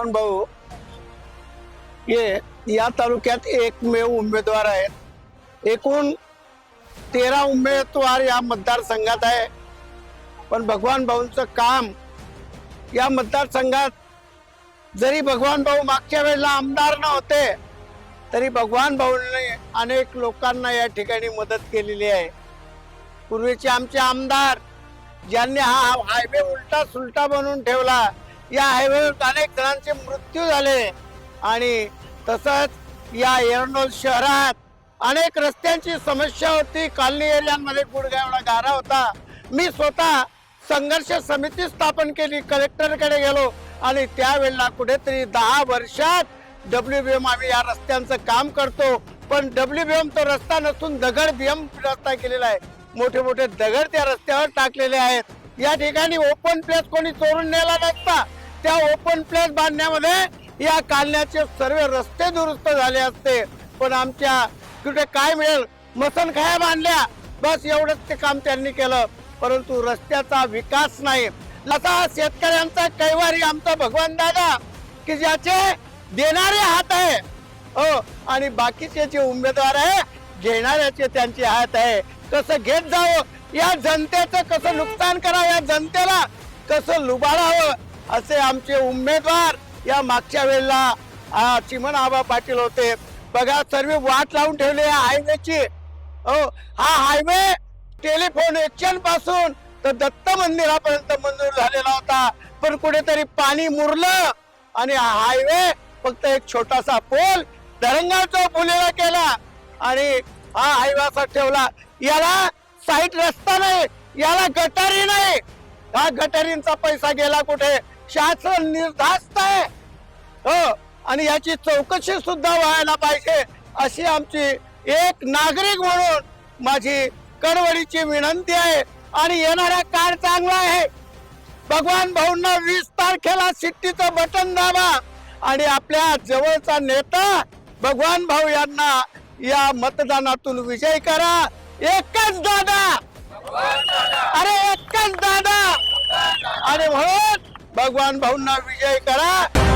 भगवान भाऊ हे या तालुक्यात एकमेव उमेदवार आहेत. एकूण तेरा उमेदवार या मतदारसंघात आहे. पण भगवान भाऊंचं काम या मतदारसंघात जरी भगवान भाऊ मागच्या वेळेला आमदार नव्हते तरी भगवान भाऊंनी अनेक लोकांना या ठिकाणी मदत केलेली आहे. पूर्वीचे आमचे आमदार ज्यांनी हा हायवे उलटा सुलटा बनवून ठेवला या हायवेवर अनेक जणांचे मृत्यू झाले. आणि तसंच या एरंडोल शहरात अनेक रस्त्यांची समस्या होती. कॉलनी एरियांमध्ये गुडघा एवढा गारा होता. मी स्वतः संघर्ष समिती स्थापन केली कलेक्टरकडे गेलो आणि त्यावेळेला कुठेतरी दहा वर्षात डब्ल्यू बी एम आम्ही या रस्त्यांचं काम करतो. पण डब्ल्यू बी एम तो रस्ता नसून दगड बी एम रस्ता केलेला आहे. मोठे मोठे दगड त्या रस्त्यावर टाकलेले आहेत. या ठिकाणी ओपन प्लेस कोणी चोरून नेला नसता. त्या ओपन प्लेस बांधण्यामध्ये या कालण्याचे सर्व रस्ते दुरुस्त झाले असते. पण आमच्या कुठे काय मिळेल? मसनखाया बांधल्या? बस एवढंच ते काम त्यांनी केलं. परंतु रस्त्याचा विकास नाही. लता शेतकऱ्यांचा कैवारी आमचा भगवान दादा की ज्याचे देणारे हात आहे. हो आणि बाकीचे जे उमेदवार आहे घेणाऱ्याचे त्यांचे हात आहे. कसं घेत जावं? या जनतेचं कसं नुकसान करावं? या जनतेला कसं लुबाडावं? असे आमचे उमेदवार या मागच्या वेळेला आ, चिमण आबा पाटील होते. बघा सर्व वाट लावून ठेवली या हायवेची. हो हा हायवे टेलिफोन एक्शनपासून तर दत्त मंदिरापर्यंत मंजूर झालेला होता. पण कुठेतरी पाणी मुरलं आणि हा हायवे फक्त एक छोटासा पोल धरणगावचा पुलेला केला आणि हा हायवे असा ठेवला. याला साईट रस्ता नाही याला गटारी नाही. हा गटारींचा पैसा गेला कुठे? शासन निर्धास्त आहे. हो आणि याची चौकशी सुद्धा व्हायला पाहिजे अशी आमची एक नागरिक म्हणून माझी कडवडीची विनंती आहे. आणि येणारा काळ चांगला आहे. भगवान भाऊंना वीस तारखेला सिट्टीचं बटन दाबा. आणि आपल्या जवळचा नेता भगवान भाऊ यांना या मतदानातून विजय करा. एकच दादा. अरे एकच दादा. आणि म्हणून भगवान भाऊंना विजय करा.